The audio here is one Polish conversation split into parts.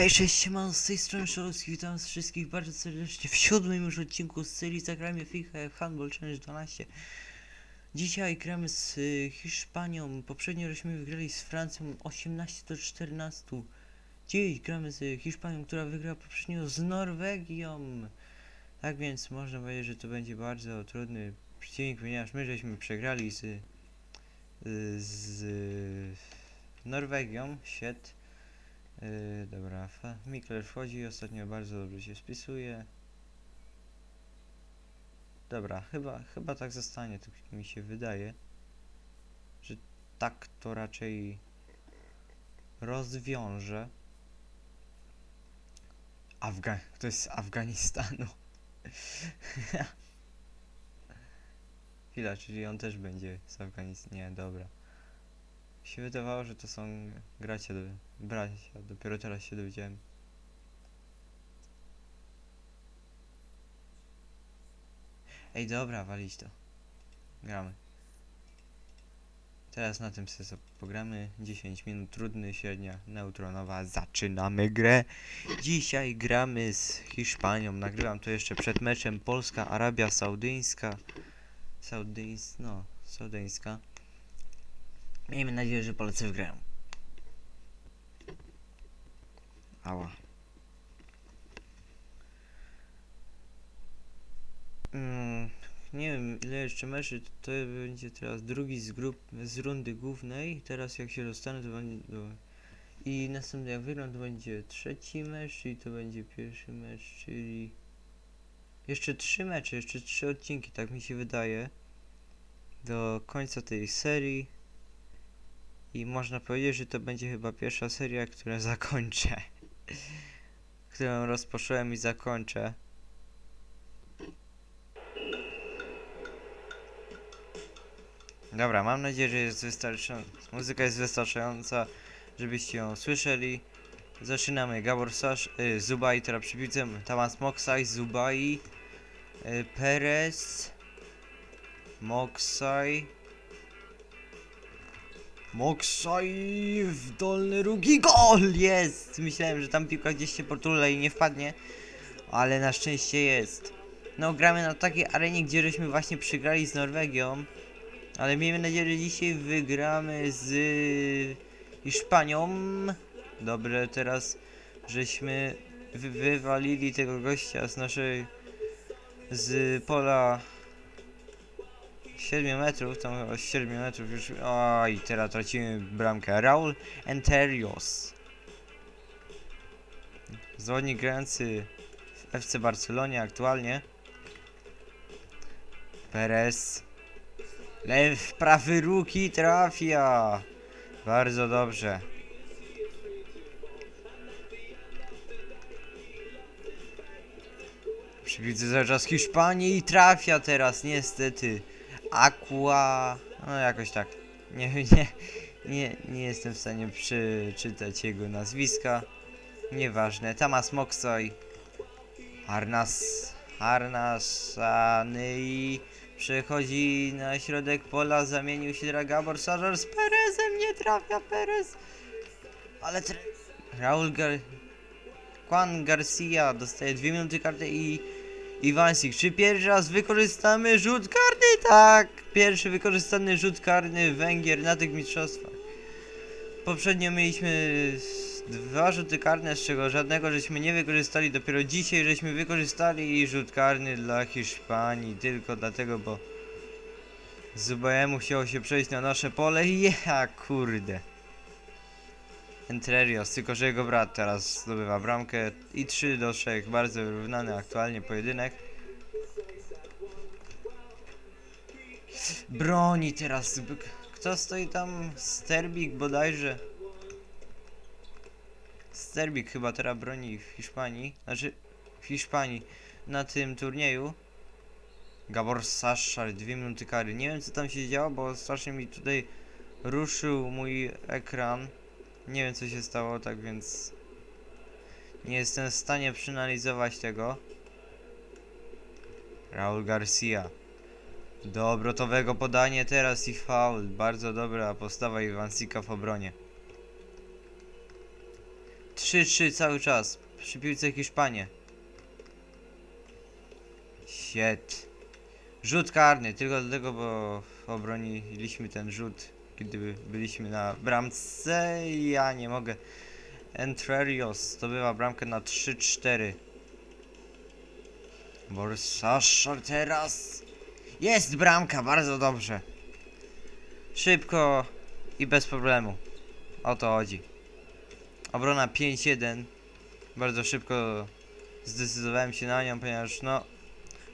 Hej, cześć, siemano, z tej strony Szorowski, witam was wszystkich bardzo serdecznie w siódmym już odcinku z serii Zagrajmy FIFA Handball Challenge 12. Dzisiaj gramy z y, Hiszpanią, poprzednio żeśmy wygrali z Francją 18 do 14. Dziś gramy z Hiszpanią, która wygrała poprzednio z Norwegią. Tak więc można powiedzieć, że to będzie bardzo trudny przeciwnik, ponieważ my żeśmy przegrali z, y, z Norwegią, świat. Yy, dobra, Mikler wchodzi, ostatnio bardzo dobrze się spisuje. Dobra, chyba, chyba tak zostanie, tak mi się wydaje, że tak to raczej rozwiąże. Afga to jest z Afganistanu. Chwila, czyli on też będzie z Afganistanu. Nie, dobra. Się wydawało, że to są gracie, do, bracia, dopiero teraz się dowiedziałem. Ej, dobra, walić to. Gramy. Teraz na tym sobie pogramy 10 minut, trudny, średnia, neutronowa, zaczynamy grę. Dzisiaj gramy z Hiszpanią, nagrywam to jeszcze przed meczem Polska, Arabia Saudyjska. Saudyjs, no, Saudyjska. Miejmy nadzieję, że Polacy wygrają. Ała. Mm, nie wiem ile jeszcze meczy, to będzie teraz drugi z grup, z rundy głównej. Teraz jak się dostanę to będzie... To... I następny jak wygram to będzie trzeci mecz i to będzie pierwszy mecz, czyli... Jeszcze trzy mecze, jeszcze trzy odcinki, tak mi się wydaje. Do końca tej serii. I można powiedzieć, że to będzie chyba pierwsza seria, którą zakończę. którą rozpocząłem i zakończę. Dobra, mam nadzieję, że jest wystarczająca. Muzyka jest wystarczająca, żebyście ją słyszeli. Zaczynamy. Gabor Sasz, y, Zubai, teraz przy piłce. Tamas Moksaj, Zubai, y, Perez, Moksaj. Moksaj w dolny rugi gol jest! Myślałem, że tam piłka gdzieś się potula i nie wpadnie, ale na szczęście jest. No gramy na takiej arenie, gdzie żeśmy właśnie przegrali z Norwegią, ale miejmy nadzieję, że dzisiaj wygramy z Hiszpanią. Dobrze, teraz żeśmy wy wywalili tego gościa z naszej z pola 7 metrów, tam chyba z 7 metrów już. Oj, teraz tracimy bramkę. Raul Enterios. Zawodnik grający w FC Barcelonie aktualnie. Perez. Lew prawy ruki trafia. Bardzo dobrze. Przywidzę cały czas Hiszpanii i trafia teraz niestety. Aqua. No jakoś tak. Nie, nie, nie, nie jestem w stanie przeczytać jego nazwiska. Nieważne. Tamas Moksoj. Arnas. Arnasany przechodzi na środek pola. Zamienił się dla Gabor Sażar z Perezem. Nie trafia Perez. Ale tre... Raul Gar... Juan Garcia dostaje dwie minuty karty i Iwansik, czy pierwszy raz wykorzystamy rzut karny? Tak! Pierwszy wykorzystany rzut karny Węgier na tych mistrzostwach. Poprzednio mieliśmy dwa rzuty karne, z czego żadnego żeśmy nie wykorzystali. Dopiero dzisiaj żeśmy wykorzystali rzut karny dla Hiszpanii. Tylko dlatego, bo Zubajemu chciało się przejść na nasze pole ja kurde. Entrerios, tylko że jego brat teraz zdobywa bramkę i 3 do 3, bardzo wyrównany aktualnie pojedynek. Broni teraz, kto stoi tam? Sterbik bodajże. Sterbik chyba teraz broni w Hiszpanii, znaczy w Hiszpanii na tym turnieju. Gabor Saszar, dwie minuty kary. Nie wiem co tam się działo, bo strasznie mi tutaj ruszył mój ekran. Nie wiem co się stało, tak więc nie jestem w stanie przeanalizować tego. Raul Garcia. Do obrotowego podanie teraz i faul. Bardzo dobra postawa Iwansika w obronie. 3-3 cały czas. Przy piłce Hiszpanie. Shit. Rzut karny, tylko dlatego, bo obroniliśmy ten rzut, kiedy byliśmy na bramce ja nie mogę. Entrerios zdobywa bramkę na 3-4. Borsaszor teraz. Jest bramka, bardzo dobrze. Szybko i bez problemu. O to chodzi. Obrona 5-1. Bardzo szybko zdecydowałem się na nią, ponieważ no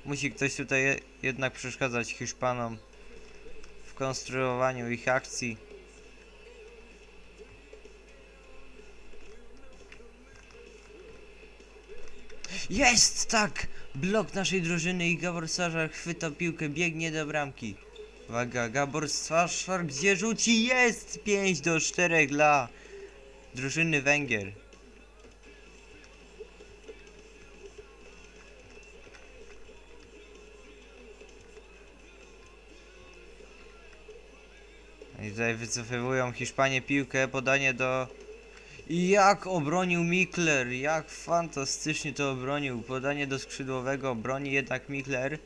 musi ktoś tutaj je- jednak przeszkadzać Hiszpanom konstruowaniu ich akcji. Jest tak! Blok naszej drużyny i Gabor Saszar chwyta piłkę, biegnie do bramki. Uwaga, Gabor Saszar gdzie rzuci? Jest! 5 do 4 dla drużyny Węgier. Tutaj wycofywują Hiszpanie piłkę, podanie do... I jak obronił Mikler, jak fantastycznie to obronił. Podanie do skrzydłowego broni jednak Mikler.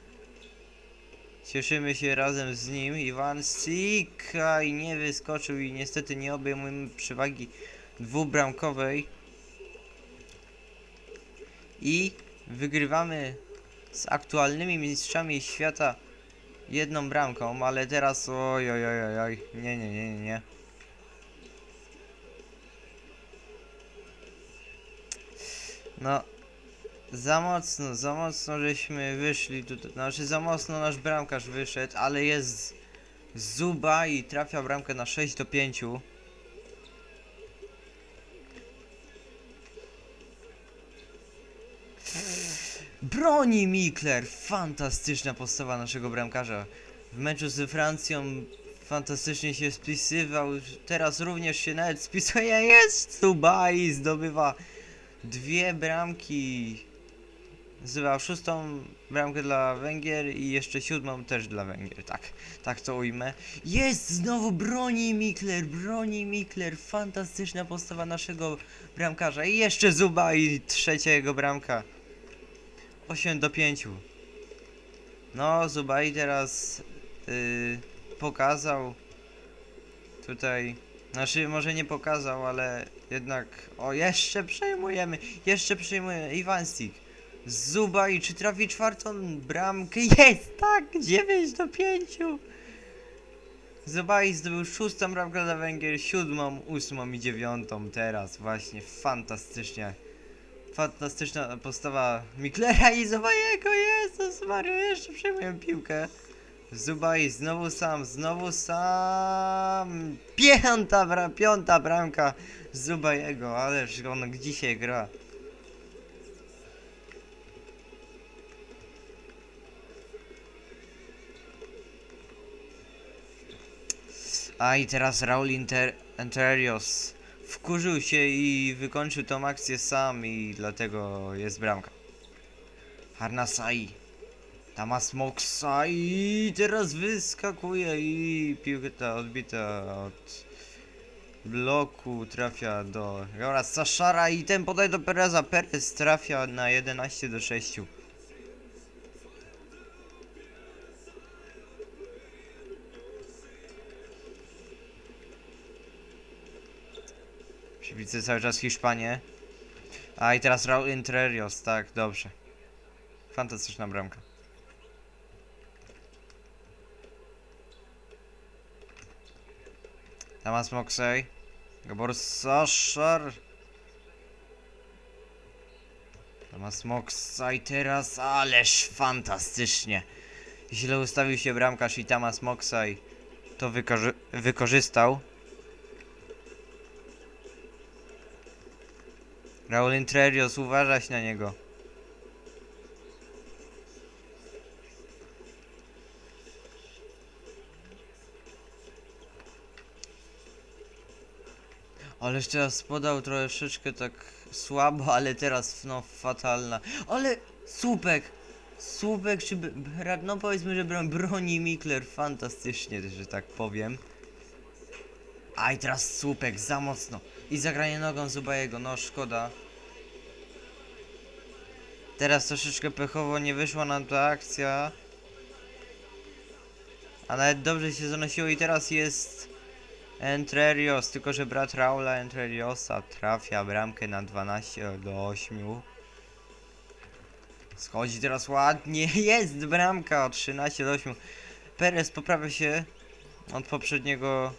Cieszymy się razem z nim. Iwan Sikaj nie wyskoczył i niestety nie obejmujemy przewagi dwubramkowej. I wygrywamy z aktualnymi mistrzami świata jedną bramką, ale teraz oj oj oj oj, nie nie nie nie nie. No za mocno, za mocno żeśmy wyszli tutaj, znaczy za mocno nasz bramkarz wyszedł, ale jest Zuba i trafia bramkę na 6 do 5. Broni Mikler! Fantastyczna postawa naszego bramkarza. W meczu z Francją fantastycznie się spisywał. Teraz również się nawet spisuje. Jest Zuba i zdobywa dwie bramki. Zdobywał szóstą bramkę dla Węgier i jeszcze siódmą też dla Węgier. Tak, tak to ujmę. Jest znowu broni Mikler, broni Mikler. Fantastyczna postawa naszego bramkarza. I jeszcze Zuba i trzecia jego bramka. 8 do 5. No, Zubai teraz yy, pokazał tutaj. Znaczy, może nie pokazał, ale jednak. O, jeszcze przejmujemy! Jeszcze przejmujemy. Iwanstik. Zubai, czy trafi czwartą bramkę? Jest! Tak! 9 do 5. Zubai zdobył szóstą bramkę dla Węgier, siódmą, ósmą i dziewiątą teraz. Właśnie fantastycznie. Fantastyczna postawa Miklera i Zubajego, Jezus Maria, jeszcze przejmuję piłkę. Zubaj znowu sam, znowu sam. Piąta, bra, piąta bramka Zubajego, ależ on dzisiaj gra. A i teraz Raul Inter Interios wkurzył się i wykończył tą akcję sam i dlatego jest bramka. Harnasai. Tamas Moksai teraz wyskakuje i piłka ta odbita od bloku trafia do Jora Saszara i ten podaj do Pereza. Perez trafia na 11 do 6. Przybicy cały czas Hiszpanię. A i teraz Raul Interios, tak, dobrze. Fantastyczna bramka. Tamas Moksej. Gabor Saszar. Tamas Moksaj teraz, ależ fantastycznie. Źle ustawił się bramkarz i Tamas Moksaj to wykorzy wykorzystał. Raul Interios, uważać na niego. Ależ teraz podał troszeczkę tak słabo, ale teraz no fatalna. Ale słupek! Słupek czy... No powiedzmy, że bro- broni Mikler fantastycznie, że tak powiem. Aj, teraz słupek, za mocno. I zagranie nogą Zubajego, no szkoda. Teraz troszeczkę pechowo nie wyszła nam ta akcja. A nawet dobrze się zanosiło i teraz jest Entrerios, tylko że brat Raula Entreriosa trafia bramkę na 12 do 8. Schodzi teraz ładnie, jest bramka o 13 do 8. Perez poprawia się od poprzedniego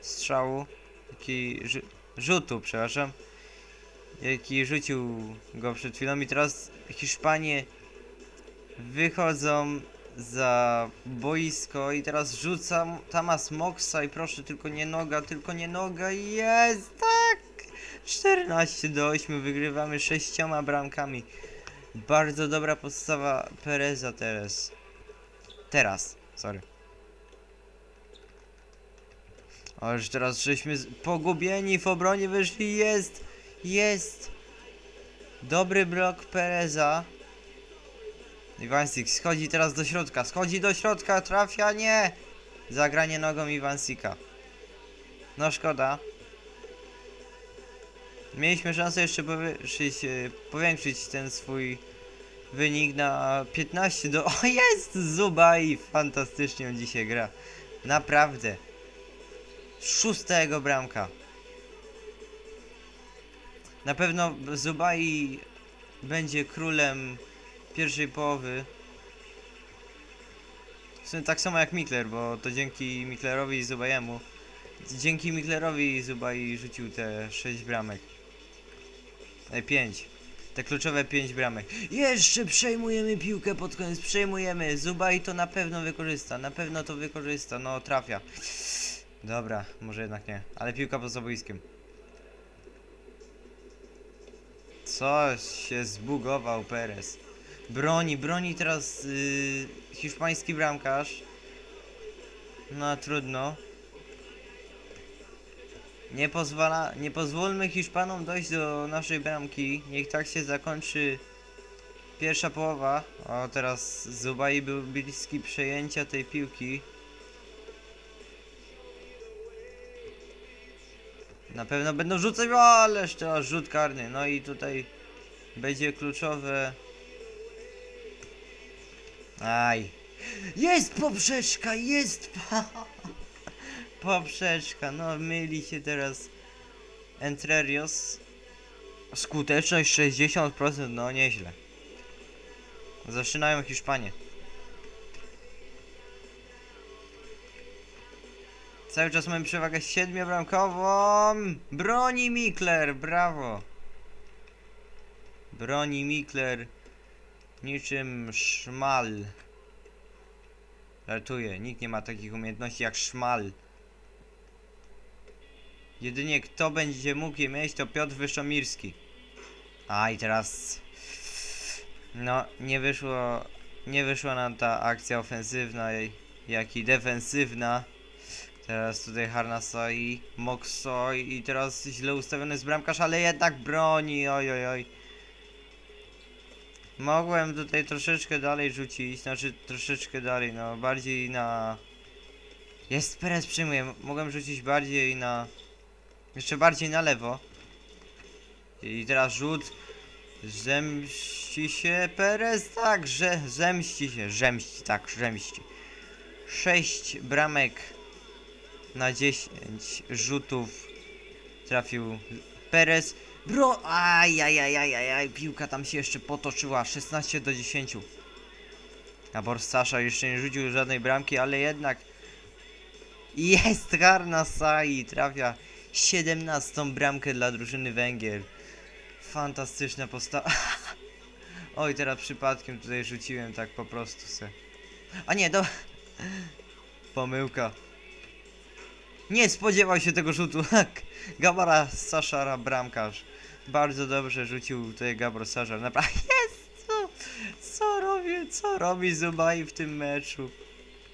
strzału, jaki rzu- rzutu, przepraszam, jaki rzucił go przed chwilą. I teraz Hiszpanie wychodzą za boisko i teraz rzucam Tamas Moxa i proszę tylko nie noga, tylko nie noga jest tak! 14 do 8 wygrywamy sześcioma bramkami. Bardzo dobra podstawa Pereza teraz. Teraz, sorry Ależ teraz żeśmy pogubieni w obronie wyszli, jest, jest dobry blok Pereza Iwansik schodzi teraz do środka, schodzi do środka, trafia, nie! Zagranie nogą Iwansika. No szkoda. Mieliśmy szansę jeszcze powiększyć, e, powiększyć ten swój wynik na 15 do... O jest! Zubaj! Fantastycznie on dzisiaj gra. Naprawdę. Szósta jego bramka. Na pewno Zubai będzie królem pierwszej połowy. W sumie tak samo jak Mikler, bo to dzięki Miklerowi i Zubajemu. Dzięki Miklerowi Zubaj rzucił te 6 bramek. E, 5. Te kluczowe 5 bramek. Jeszcze przejmujemy piłkę pod koniec, przejmujemy. Zubaj to na pewno wykorzysta, na pewno to wykorzysta. No, trafia. Dobra, może jednak nie. Ale piłka poza boiskiem. Coś się zbugował Perez. Broni, broni teraz yy, hiszpański bramkarz. No trudno. Nie pozwala, nie pozwólmy Hiszpanom dojść do naszej bramki. Niech tak się zakończy pierwsza połowa. O, teraz Zubai był bliski przejęcia tej piłki. Na pewno będą rzucać, o, ależ to rzut karny. No i tutaj będzie kluczowe. Aj. Jest poprzeczka, jest poprzeczka. No myli się teraz Entrerios. Skuteczność 60%, no nieźle. Zaczynają Hiszpanie. Cały czas mamy przewagę siedmiobramkową. Broni Mikler, brawo. Broni Mikler. Niczym szmal. Ratuje. Nikt nie ma takich umiejętności jak szmal. Jedynie kto będzie mógł je mieć to Piotr Wyszomirski. A i teraz... No, nie wyszło... Nie wyszła nam ta akcja ofensywna, jak i defensywna. Teraz tutaj Harnasoi, Moksoi i teraz źle ustawiony jest bramkarz, ale jednak broni, oj oj oj. Mogłem tutaj troszeczkę dalej rzucić, znaczy troszeczkę dalej, no bardziej na... Jest, Perez przyjmuje, mogłem rzucić bardziej na... Jeszcze bardziej na lewo. I teraz rzut. Zemści się Perez, tak, że zemści się, zemści, tak, zemści. Sześć bramek na 10 rzutów trafił Perez. Bro, aj, aj, aj, aj, aj, aj, piłka tam się jeszcze potoczyła, 16 do 10. Gabor Sasza jeszcze nie rzucił żadnej bramki, ale jednak jest Harna Sai, trafia 17 bramkę dla drużyny Węgier. Fantastyczna postawa. Oj, teraz przypadkiem tutaj rzuciłem tak po prostu se. A nie, do... Pomyłka. Nie spodziewał się tego rzutu. Tak. Gabara Saszara bramkarz. Bardzo dobrze rzucił tutaj Gabor Saszar. Naprawdę jest co, co robi, co robi Zubai w tym meczu.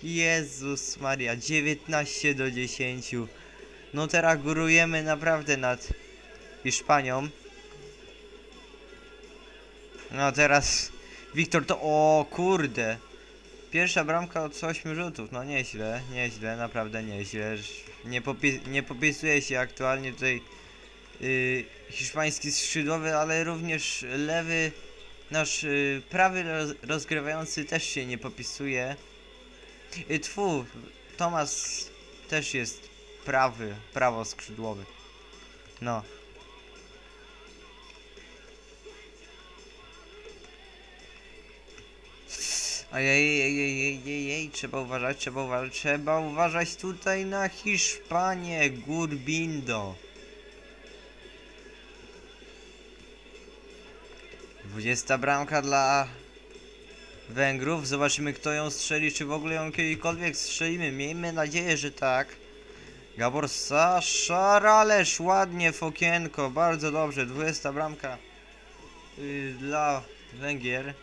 Jezus Maria, 19 do 10. No teraz górujemy naprawdę nad Hiszpanią. No teraz Wiktor to o kurde. Pierwsza bramka od 8 rzutów, no nieźle, nieźle, naprawdę nieźle. Nie, popi- nie popisuje się aktualnie tutaj y, hiszpański skrzydłowy, ale również lewy, nasz y, prawy roz- rozgrywający też się nie popisuje. Y, tfu, Tomas też jest prawy, prawo skrzydłowy. No. Ojej, trzeba uważać, trzeba uważać, trzeba uważać tutaj na Hiszpanię, Gurbindo. 20 bramka dla Węgrów. Zobaczymy kto ją strzeli, czy w ogóle ją kiedykolwiek strzelimy. Miejmy nadzieję, że tak. Gabor Saszar, ależ ładnie w okienko, bardzo dobrze. 20 bramka y, dla Węgier.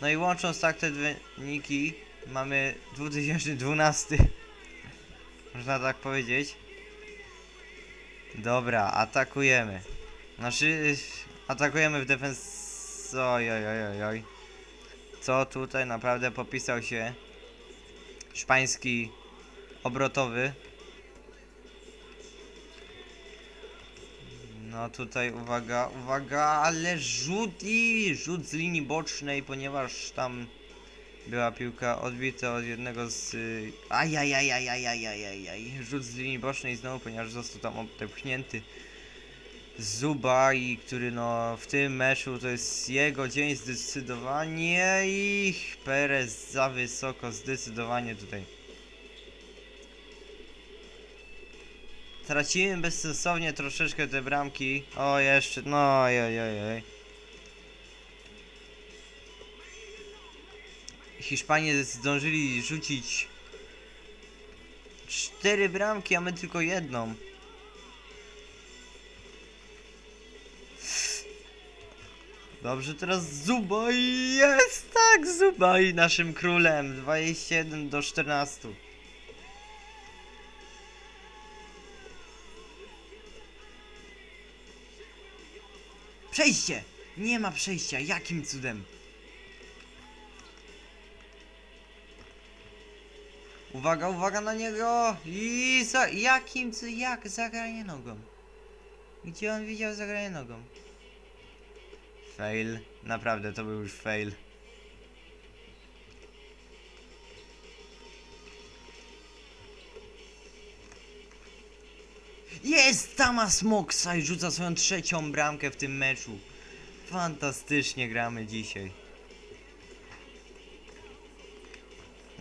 No i łącząc tak te wyniki, mamy 2012. Można tak powiedzieć. Dobra, atakujemy. Znaczy, atakujemy w defens... Oj, oj, oj, oj. Co tutaj naprawdę popisał się hiszpański obrotowy. No tutaj uwaga, uwaga, ale rzut i rzut z linii bocznej, ponieważ tam była piłka odbita od jednego z... y, Ajajajajajajajajaj. Rzut z linii bocznej znowu, ponieważ został tam odepchnięty Zuba i który no w tym meczu to jest jego dzień zdecydowanie i Perez za wysoko zdecydowanie tutaj. Tracimy bezsensownie troszeczkę te bramki. O jeszcze, no oj, oj, oj. Hiszpanie zdążyli rzucić cztery bramki, a my tylko jedną. Dobrze, teraz Zubaj jest, tak, Zubaj naszym królem. 21 do 14. Przejście! Nie ma przejścia, jakim cudem? Uwaga, uwaga na niego! I za, jakim, cu- jak zagranie nogą? Gdzie on widział zagranie nogą? Fail. Naprawdę, to był już fail. Jest! Tamas Moksaj rzuca swoją trzecią bramkę w tym meczu. Fantastycznie gramy dzisiaj.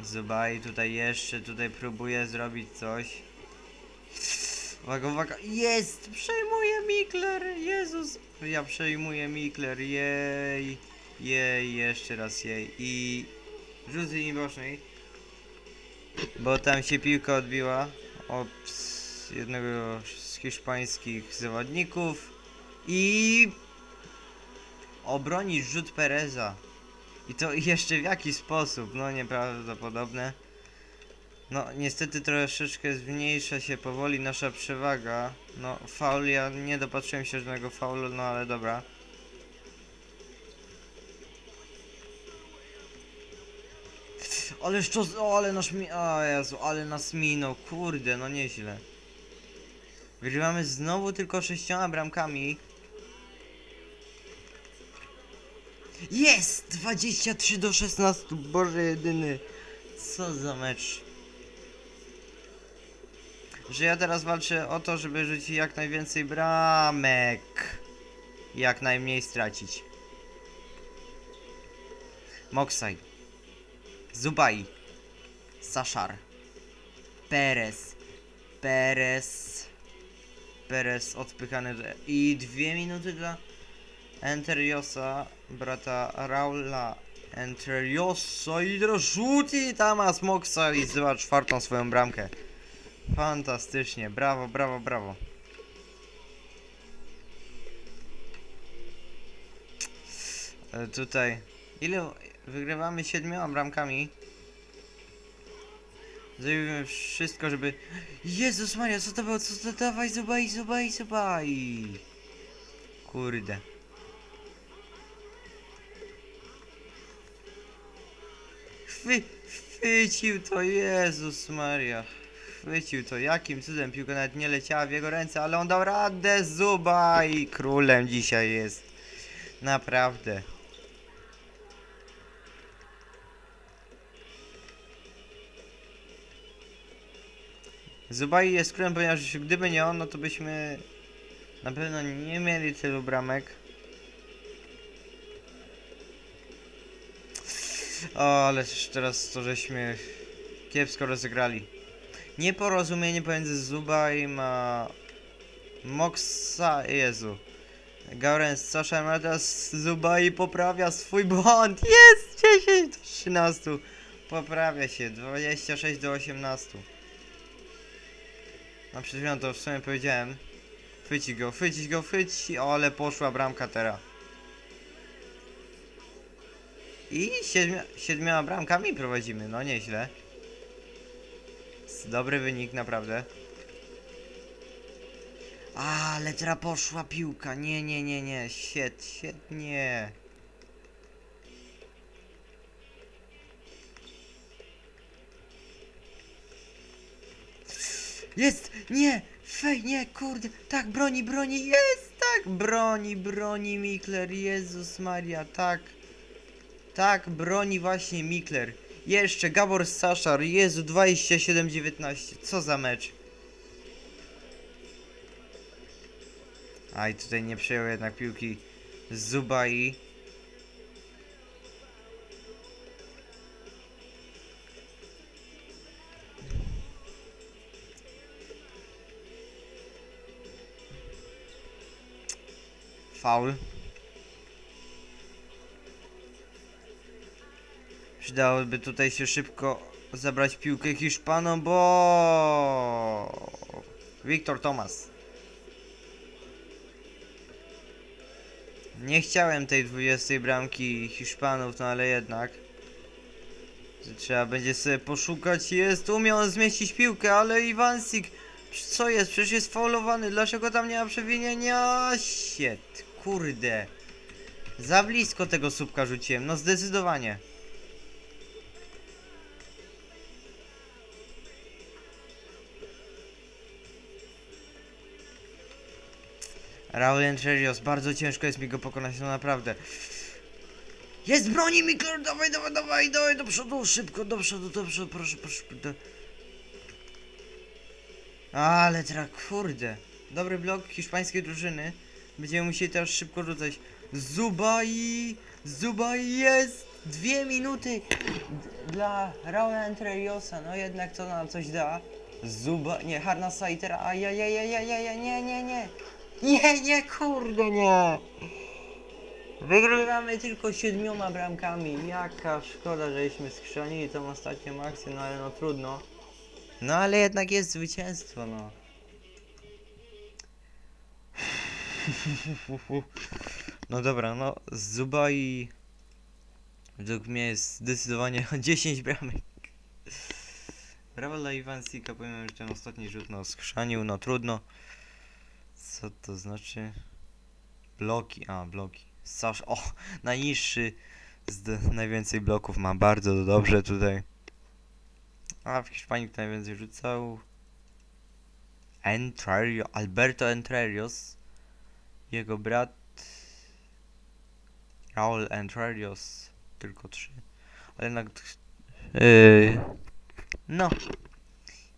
Zubaj tutaj jeszcze, tutaj próbuje zrobić coś. Uwaga, uwaga, jest! Przejmuje Mikler! Jezus! Ja przejmuję Mikler, jej! Jej, jeszcze raz jej. I rzut z linii. Bo tam się piłka odbiła od jednego hiszpańskich zawodników. I obronić rzut Pereza. I to jeszcze w jaki sposób? No nieprawdopodobne. No niestety troszeczkę zmniejsza się powoli nasza przewaga. No faul, ja nie dopatrzyłem się żadnego faulu, no ale dobra. Ależ to, o, ale nasz mi, o Jezu, ale nas minął, kurde, no nieźle. Wygrywamy znowu tylko sześcioma bramkami. Jest! 23 do 16, Boże jedyny. Co za mecz. Że ja teraz walczę o to, żeby rzucić jak najwięcej bramek. Jak najmniej stracić. Moksaj. Zubai. Saszar. Perez. Perez. Perez odpychany. I dwie minuty dla Enteriosa, brata Raula Enteriosa i do rzuci Tamas Moksa i zdobywa czwartą swoją bramkę. Fantastycznie, brawo, brawo, brawo. E, tutaj, ile wygrywamy siedmioma bramkami? Zrobimy wszystko, żeby... Jezus Maria, co to było? Co to? Dawaj, zubaj, zubaj, zubaj. Kurde. Chwy, chwycił to, Jezus Maria. Chwycił to, jakim cudem piłka nawet nie leciała w jego ręce, ale on dał radę, Zuba i królem dzisiaj jest. Naprawdę. Zubai jest królem, ponieważ gdyby nie on, no to byśmy na pewno nie mieli tylu bramek. O, ale teraz to żeśmy kiepsko rozegrali. Nieporozumienie pomiędzy Zubaim a Moxa, Jezu. Gauren z Saszem, a teraz Zubai poprawia swój błąd. Jest 10 do 13. Poprawia się 26 do 18. Na przed chwilą to w sumie powiedziałem. Chwyci go, chwycić go, chwyci. O, ale poszła bramka teraz. I siedmia, siedmioma bramkami prowadzimy, no nieźle. Dobry wynik, naprawdę. Ale teraz poszła piłka. Nie, nie, nie, nie. Świet, świetnie. Jest! Nie! Fej, nie, kurde! Tak, broni, broni, jest! Tak, broni, broni Mikler, Jezus Maria, tak. Tak, broni właśnie Mikler. Jeszcze Gabor Saszar, Jezu, 27-19. Co za mecz. Aj, tutaj nie przejął jednak piłki Zubai. Faul. Przydałoby tutaj się szybko zabrać piłkę Hiszpanom, bo Wiktor Thomas. Nie chciałem tej 20 bramki Hiszpanów, no ale jednak. Trzeba będzie sobie poszukać. Jest, umiał on zmieścić piłkę, ale Iwansik. Co jest? Przecież jest faulowany. Dlaczego tam nie ma przewinienia? Shit, kurde. Za blisko tego słupka rzuciłem, no zdecydowanie. Raul Entrerios, bardzo ciężko jest mi go pokonać, no naprawdę. Jest broni Mikler, dawaj, dawaj, dawaj, dawaj do przodu, szybko, do przodu, do przodu, proszę, proszę. Do... Ale tra, kurde. Dobry blok hiszpańskiej drużyny. Będziemy musieli teraz szybko rzucać. Zubai, Zubai jest! Dwie minuty dla Raula Entreriosa, no jednak to nam coś da. Zuba, nie, Harnasa i teraz, ajajajajajaj, nie, nie, nie. Nie, nie, kurde, nie. Wygrywamy tylko siedmioma bramkami. Jaka szkoda, żeśmy skrzanili tą ostatnią akcję, no ale no trudno. No ale jednak jest zwycięstwo, no. No dobra, no Zuba i według mnie jest zdecydowanie 10 bramek. Brawo dla Iwansika, powiem, że ten ostatni rzut no skrzanił, no trudno. Co to znaczy? Bloki, a bloki. Sasz, o, najniższy z najwięcej bloków ma, bardzo dobrze tutaj. A w Hiszpanii kto najwięcej rzucał? Entrerio, Alberto Entrerios. Jego brat Raul Entrerios. Tylko trzy. Ale jednak... Yy, no.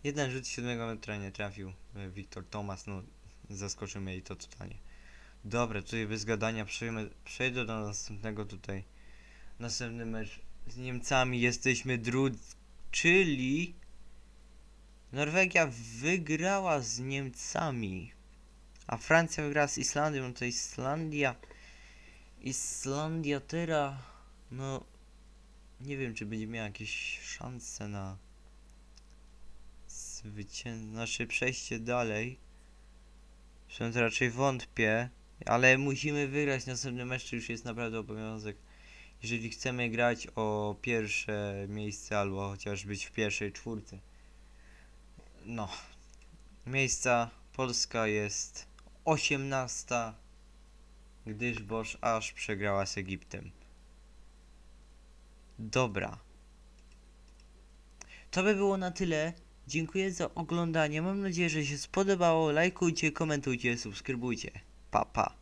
Jeden rzut 7 metra nie trafił. Wiktor Thomas, no zaskoczył mnie i to totalnie. Dobra, tutaj bez gadania przejdę do następnego tutaj. Następny mecz z Niemcami jesteśmy drudzy, czyli Norwegia wygrała z Niemcami, a Francja wygrała z Islandią, no to Islandia, Islandia teraz, no nie wiem czy będzie miała jakieś szanse na zwycięstwo, znaczy przejście dalej. To raczej wątpię, ale musimy wygrać następny mecz, to już jest naprawdę obowiązek. Jeżeli chcemy grać o pierwsze miejsce albo chociaż być w pierwszej czwórce. No. Miejsca Polska jest 18, gdyż Boż aż przegrała z Egiptem. Dobra. to by było na tyle. Dziękuję za oglądanie. Mam nadzieję, że się spodobało. Lajkujcie, komentujcie, subskrybujcie. Pa, pa.